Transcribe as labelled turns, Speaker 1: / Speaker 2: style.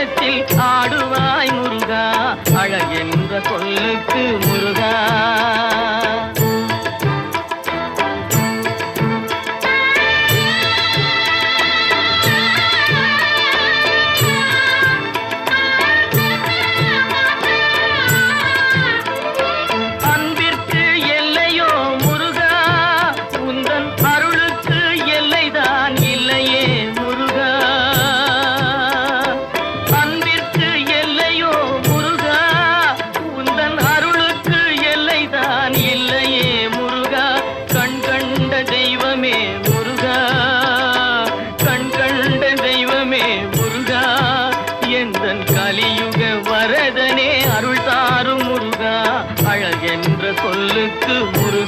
Speaker 1: பாடுவோர் எனக்கு ஒரு